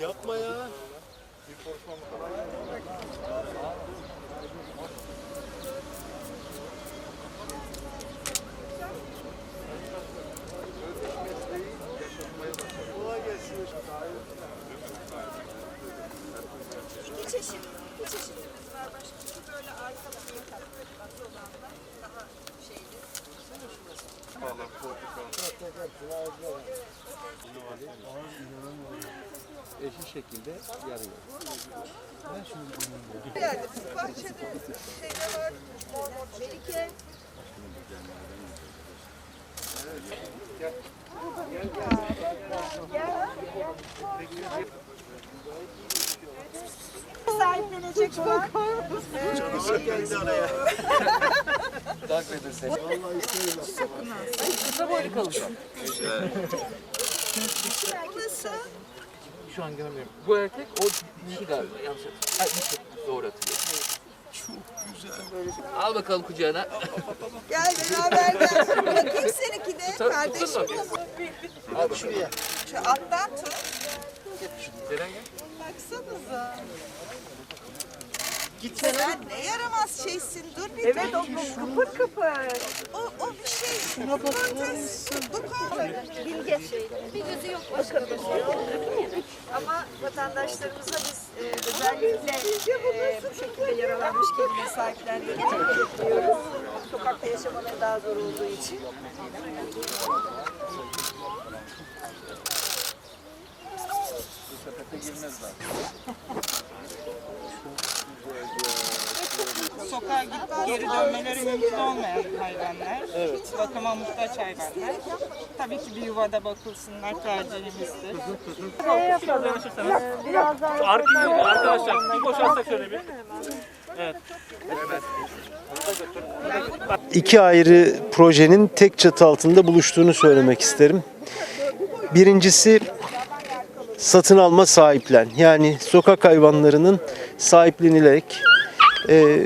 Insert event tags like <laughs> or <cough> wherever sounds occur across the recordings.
Yapma ya. İki çeşit, iki çeşitimiz var başka. Şu böyle arka yataklı olanlar daha şeyli. Eşit şekilde yarıyor. Yani bu bahçede şeyde var, mor mor melike. Sahiplenecek olan geldi araya. <laughs> Takip edersek. Kısa boylu kalacak. nasıl? Şu an görmüyorum. Bu erkek o dişi galiba. Yanlış hatırlıyorum. Ha dişi. Doğru hatırlıyorum. Çok güzel. Al bakalım kucağına. Gel beraber gel. Bakayım seninkine Tut- kardeşim. tutun bakayım. Al bakalım. Şu alttan tut. Gel. Baksanıza. Sen ne yaramaz şeysin dur bir Evet o kıpır kıpır. O, o bir şey. Şuna Bu konu. Bilge şey. Bir gözü yok başka bir şey. Ama vatandaşlarımıza biz e, özellikle e, bu şekilde yaralanmış kedine sahiplendiğini bekliyoruz. Sokakta yaşamaları daha zor olduğu için. Sokağa gidip geri dönmeleri mümkün olmayan hayvanlar. Evet. Bakıma muhtaç hayvanlar. Tabii ki bir yuvada bakılsınlar tercihimizdir. Arkadaşlar bir boşaltsak şöyle bir. İki ayrı projenin tek çatı altında buluştuğunu söylemek isterim. Birincisi satın alma sahiplen. Yani sokak hayvanlarının sahiplenilerek e,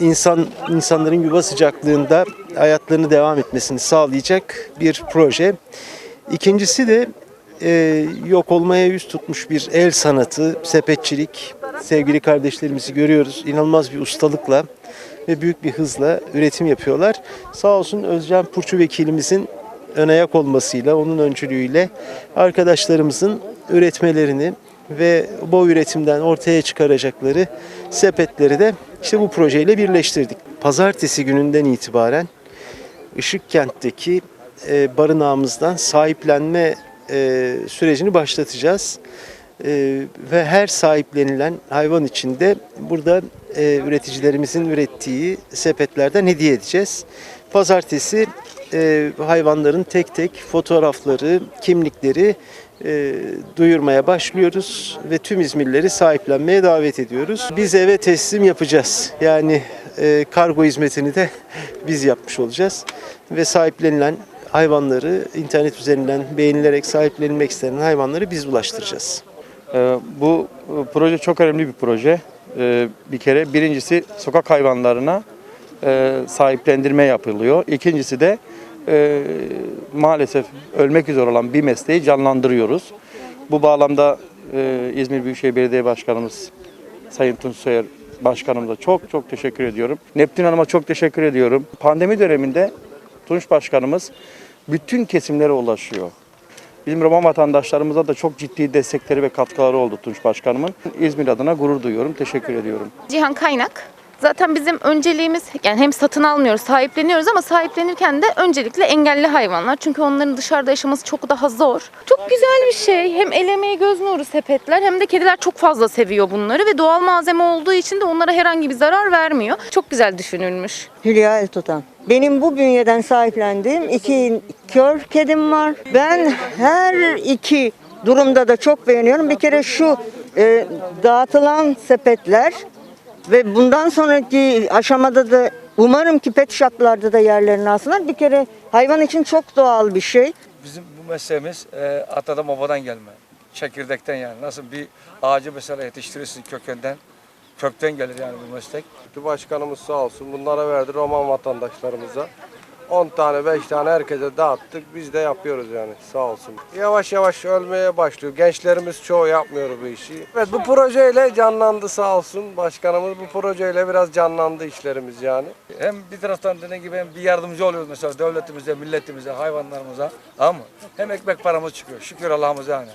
insan insanların yuva sıcaklığında hayatlarını devam etmesini sağlayacak bir proje. İkincisi de e, yok olmaya yüz tutmuş bir el sanatı, sepetçilik. Sevgili kardeşlerimizi görüyoruz. İnanılmaz bir ustalıkla ve büyük bir hızla üretim yapıyorlar. Sağ olsun Özcan Purçu vekilimizin ön ayak olmasıyla, onun öncülüğüyle arkadaşlarımızın üretmelerini ve bu üretimden ortaya çıkaracakları sepetleri de işte bu projeyle birleştirdik. Pazartesi gününden itibaren Işıkkent'teki e, barınağımızdan sahiplenme e, sürecini başlatacağız. E, ve her sahiplenilen hayvan içinde burada üreticilerimizin ürettiği sepetlerden hediye edeceğiz. Pazartesi e, hayvanların tek tek fotoğrafları, kimlikleri e, duyurmaya başlıyoruz ve tüm İzmirlileri sahiplenmeye davet ediyoruz. Biz eve teslim yapacağız. Yani e, kargo hizmetini de <laughs> biz yapmış olacağız ve sahiplenilen hayvanları internet üzerinden beğenilerek sahiplenilmek istenen hayvanları biz ulaştıracağız. Ee, Bu e, proje çok önemli bir proje. Ee, Bir kere birincisi sokak hayvanlarına e, sahiplendirme yapılıyor. İkincisi de e, maalesef ölmek üzere olan bir mesleği canlandırıyoruz. Bu bağlamda e, İzmir Büyükşehir Belediye Başkanımız Sayın Tunç Soyer Başkanımıza çok çok teşekkür ediyorum. Neptün Hanım'a çok teşekkür ediyorum. Pandemi döneminde Tunç Başkanımız bütün kesimlere ulaşıyor. Bizim Roman vatandaşlarımıza da çok ciddi destekleri ve katkıları oldu Tunç Başkanımın. İzmir adına gurur duyuyorum, teşekkür ediyorum. Cihan Kaynak. Zaten bizim önceliğimiz yani hem satın almıyoruz, sahipleniyoruz ama sahiplenirken de öncelikle engelli hayvanlar. Çünkü onların dışarıda yaşaması çok daha zor. Çok güzel bir şey. Hem el göz nuru sepetler hem de kediler çok fazla seviyor bunları ve doğal malzeme olduğu için de onlara herhangi bir zarar vermiyor. Çok güzel düşünülmüş. Hülya El Tutan. Benim bu bünyeden sahiplendiğim iki kör kedim var. Ben her iki durumda da çok beğeniyorum. Bir kere şu e, dağıtılan sepetler ve bundan sonraki aşamada da umarım ki pet shoplarda da yerlerini alsınlar. Bir kere hayvan için çok doğal bir şey. Bizim bu mesleğimiz e, atadan babadan gelme. Çekirdekten yani. Nasıl bir ağacı mesela yetiştirirsin kökenden. Kökten gelir yani bu meslek. Başkanımız sağ olsun bunlara verdi Roman vatandaşlarımıza. 10 tane 5 tane herkese dağıttık. Biz de yapıyoruz yani sağ olsun. Yavaş yavaş ölmeye başlıyor. Gençlerimiz çoğu yapmıyor bu işi. Evet bu projeyle canlandı sağ olsun. Başkanımız bu projeyle biraz canlandı işlerimiz yani. Hem bir taraftan dediğim gibi hem bir yardımcı oluyoruz mesela devletimize, milletimize, hayvanlarımıza. Ama hem ekmek paramız çıkıyor. Şükür Allah'ımıza yani.